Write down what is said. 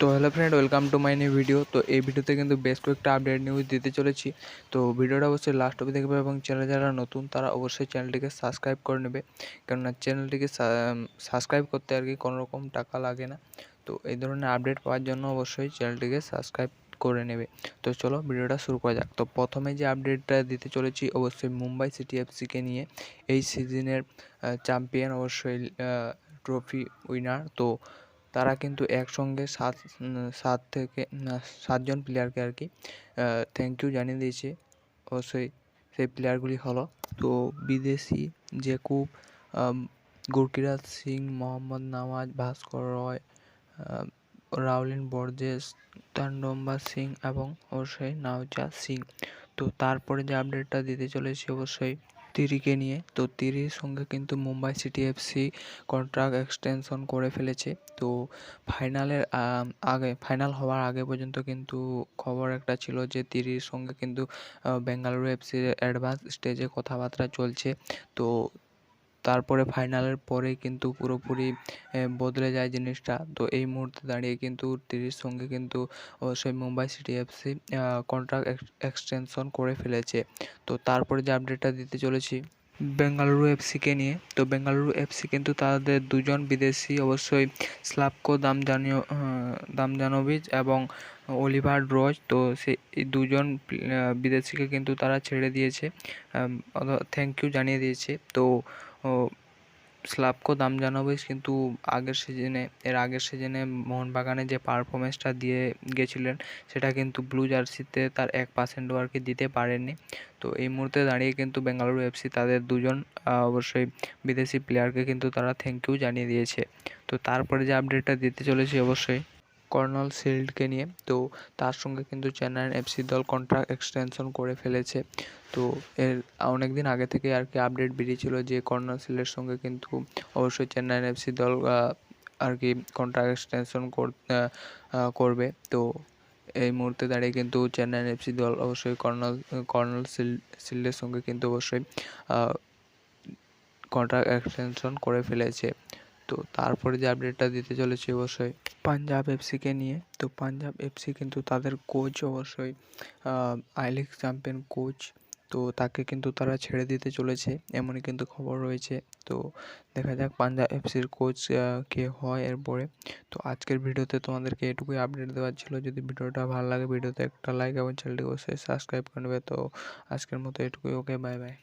তো hello friend welcome to my new video তো এই ভিডিওতে কিন্তু বেশ কয়েকটা আপডেট নিউজ দিতে চলেছি। তো ভিডিওটা অবশ্যই লাস্ট অবধি দেখবে এবং চ্যানেল যারা নতুন, তারা অবশ্যই চ্যানেলটিকে সাবস্ক্রাইব করে নেবে। কেননা চ্যানেলটিকে সাবস্ক্রাইব করতে আর কি কোনো রকম টাকা লাগে না। তো এই ধরনের আপডেট পাওয়ার জন্য অবশ্যই চ্যানেলটিকে সাবস্ক্রাইব করে নেবে। তো চলো ভিডিওটা শুরু করা যাক। তো প্রথমে যে আপডেটটা দিতে চলেছি, অবশ্যই মুম্বাই সিটি এফসিকে নিয়ে। এই সিজনের চ্যাম্পিয়ন অবশ্যই ট্রফি উইনার তো তারা কিন্তু একসঙ্গে সাত সাত থেকে সাতজন প্লেয়ারকে আর কি থ্যাংক ইউ জানিয়ে দিয়েছে। অবশ্যই সেই প্লেয়ারগুলি হলো। তো বিদেশি জেকুব গুরকিরাজ সিং, মোহাম্মদ নওয়াজ ভাস্কর রয় রাউলিন বর্জেস তান্ডম্বা সিং এবং অবশ্যই নাওজা সিং। তো তারপরে যে আপডেটটা দিতে চলেছি অবশ্যই তিরিকে নিয়ে। তো তিরির সঙ্গে কিন্তু Mumbai City FC contract extension করে ফেলেছে। তো ফাইনালের আগে ফাইনাল হওয়ার আগে পর্যন্ত কিন্তু খবর একটা ছিল যে তিরির সঙ্গে কিন্তু বেঙ্গালুরু এফসির অ্যাডভান্স স্টেজে কথাবার্তা চলছে। তো তারপরে ফাইনালের পরে কিন্তু পুরোপুরি বদলে যায় জিনিসটা। তো এই মুহূর্তে দাঁড়িয়ে কিন্তু তিরির সঙ্গে কিন্তু অবশ্যই Mumbai City FC contract extension করে ফেলেছে। তো তারপরে যে আপডেটটা দিতে চলেছি বেঙ্গালুরু এফসিকে নিয়ে। তো বেঙ্গালুরু এফসি কিন্তু তাদের দুজন বিদেশি অবশ্যই স্লাভকো দামজানীয় দামজানোভিচ এবং অলিভার রোজ। তো সেই দুজন বিদেশিকে কিন্তু তারা ছেড়ে দিয়েছে। থ্যাংক ইউ জানিয়ে দিয়েছে। তো স্লাভকো দামজানোভিচ কিন্তু আগের সিজনে এর আগের সিজনে মোহনবাগানে যে পারফরমেন্সটা দিয়ে গেছিলেন, সেটা কিন্তু ব্লু জার্সিতে তার এক পার্সেন্টও আর কি দিতে পারেননি। তো এই মুহূর্তে দাঁড়িয়ে কিন্তু বেঙ্গালুরু এফসি তাদের দুজন অবশ্যই বিদেশি প্লেয়ারকে কিন্তু তারা থ্যাংক ইউ জানিয়ে দিয়েছে। তো তারপরে যে আপডেটটা দিতে চলেছি অবশ্যই। কর্নল শিল্ডকে নিয়ে। তো তার সঙ্গে কিন্তু চেন্নাইয়ের এফসি দল কন্ট্রাক্ট এক্সটেনশন করে ফেলেছে। তো এর অনেক দিন আগে থেকে আর কি আপডেট বেরিয়েছিল যে কর্নল শিল্ডের সঙ্গে কিন্তু অবশ্যই চেন্নাইয়ের এফসি দল আর কি কন্ট্রাক্ট এক্সটেনশন করবে। তো এই মুহূর্তে দাঁড়িয়ে কিন্তু চেন্নাই এফসি দল অবশ্যই কর্নল কর্নল শিল্ডের সঙ্গে কিন্তু অবশ্যই কন্ট্রাক্ট এক্সটেনশন করে ফেলেছে। তো তারপরে যে আপডেটটা দিতে চলেছে অবশ্যই পাঞ্জাব এফসিকে নিয়ে। তো পাঞ্জাব এফসি কিন্তু তাদের কোচ অবশ্যই আই লিগ চ্যাম্পিয়ন কোচ তো তাকে কিন্তু তারা ছেড়ে দিতে চলেছে, এমনই কিন্তু খবর রয়েছে। তো দেখা যাক পাঞ্জাব এফসির কোচ কে হয় এরপরে। তো আজকের ভিডিওতে তোমাদেরকে এটুকুই আপডেট দেওয়ার ছিল। যদি ভিডিওটা ভালো লাগে, ভিডিওতে একটা লাইক এবং চ্যানেলটি অবশ্যই সাবস্ক্রাইব করে নেবে। তো আজকের মতো এটুকুই ওকে বাই বাই